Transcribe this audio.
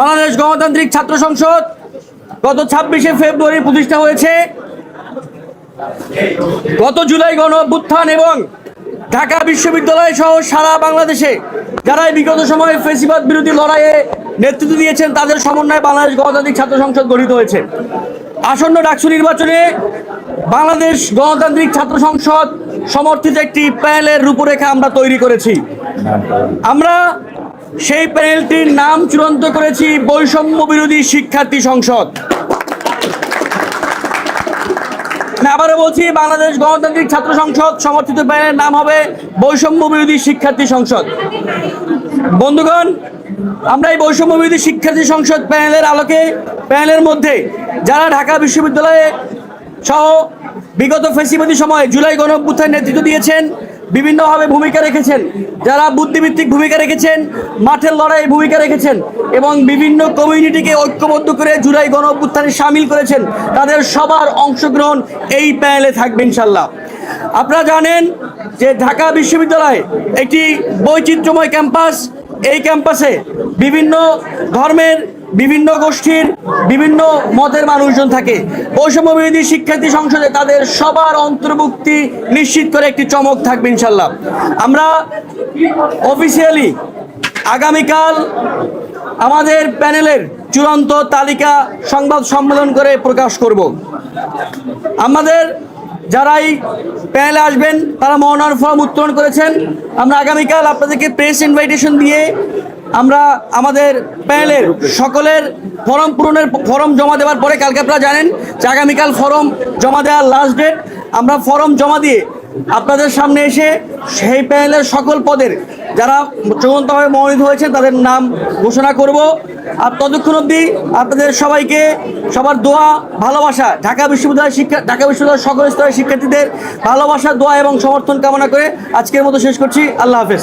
বাংলাদেশ গণতান্ত্রিক ছাত্র সংসদ গত ছাব্বিশে ফেব্রুয়ারি প্রতিষ্ঠা হয়েছে। গত জুলাই গণ এবং ঢাকা বিশ্ববিদ্যালয় সহ সারা বাংলাদেশে যারা বিগত সময়ে ফেসিবাদ বিরোধী লড়াইয়ে নেতৃত্ব দিয়েছেন, তাদের সমন্বয়ে বাংলাদেশ গণতান্ত্রিক ছাত্র সংসদ গঠিত হয়েছে। আসন্ন ডাকসু নির্বাচনে বাংলাদেশ গণতান্ত্রিক ছাত্র সংসদ সমর্থিত একটি প্যানেলের রূপরেখা আমরা তৈরি করেছি। আমরা সেই প্যানেলটির নাম চূড়ান্ত করেছি বৈষম্য বিরোধী শিক্ষার্থী সংসদ। আমি আবারও বলছি, বাংলাদেশ গণতান্ত্রিক ছাত্র সংসদ সমর্থিত প্যানেলের নাম হবে বৈষম্য বিরোধী শিক্ষার্থী সংসদ। বন্ধুগণ, আমরা এই বৈষম্য বিরোধী শিক্ষার্থী সংসদ প্যানেলের আলোকে, প্যানেলের মধ্যে যারা ঢাকা বিশ্ববিদ্যালয়ে সহ বিগত ফেসিবাদী সময়ে জুলাই গণ নেতৃত্ব দিয়েছেন বিভিন্নভাবে ভূমিকা রেখেছেন। যারা বুদ্ধিভিত্তিক ভূমিকা রেখেছেন, মাঠের লড়াইয়ে ভূমিকা রেখেছেন এবং বিভিন্ন কমিউনিটিকে ঐক্যবদ্ধ করে জুলাই গণ অভ্যুত্থানে সামিল করেছেন, তাদের সবার অংশগ্রহণ এই প্যানেলে থাকবে ইনশাল্লাহ। আপনারা জানেন যে ঢাকা বিশ্ববিদ্যালয় একটি বৈচিত্র্যময় ক্যাম্পাস। এই ক্যাম্পাসে বিভিন্ন ধর্মের বিভিন্ন গোষ্ঠীর, বিভিন্ন মতের মানুষজন থাকে। বৈষম্য বিরোধী শিক্ষার্থী সংসদে তাদের সবার অন্তর্ভুক্তি নিশ্চিত করে একটি চমক থাকবে ইনশাল্লাহ। আমরা অফিসিয়ালি আগামীকাল আমাদের প্যানেলের চূড়ান্ত তালিকা সংবাদ সম্মেলন করে প্রকাশ করব। আমাদের যারাই প্যানেলে আসবেন, তারা মনোনয়ন ফর্ম উত্তোলন করেছেন। আমরা আগামীকাল আপনাদেরকে প্রেস ইনভাইটেশন দিয়ে আমরা আমাদের প্যানেলের সকলের ফর্ম পূরণের ফর্ম জমা দেওয়ার পরে কালকে আপনারা জানেন যে আগামীকাল ফর্ম জমা দেওয়ার লাস্ট ডেট আমরা ফর্ম জমা দিয়ে আপনাদের সামনে এসে সেই প্যানেলের সকল পদের যারা চূড়ান্তভাবে মনোনীত হয়েছে তাদের নাম ঘোষণা করব। আর ততক্ষণ অবধি আপনাদের সবাইকে সবার দোয়া, ভালোবাসা, ঢাকা বিশ্ববিদ্যালয় শিক্ষা ঢাকা বিশ্ববিদ্যালয়ের সকল স্তরের শিক্ষার্থীদের ভালোবাসা, দোয়া এবং সমর্থন কামনা করে আজকের মতো শেষ করছি। আল্লাহ হাফেজ।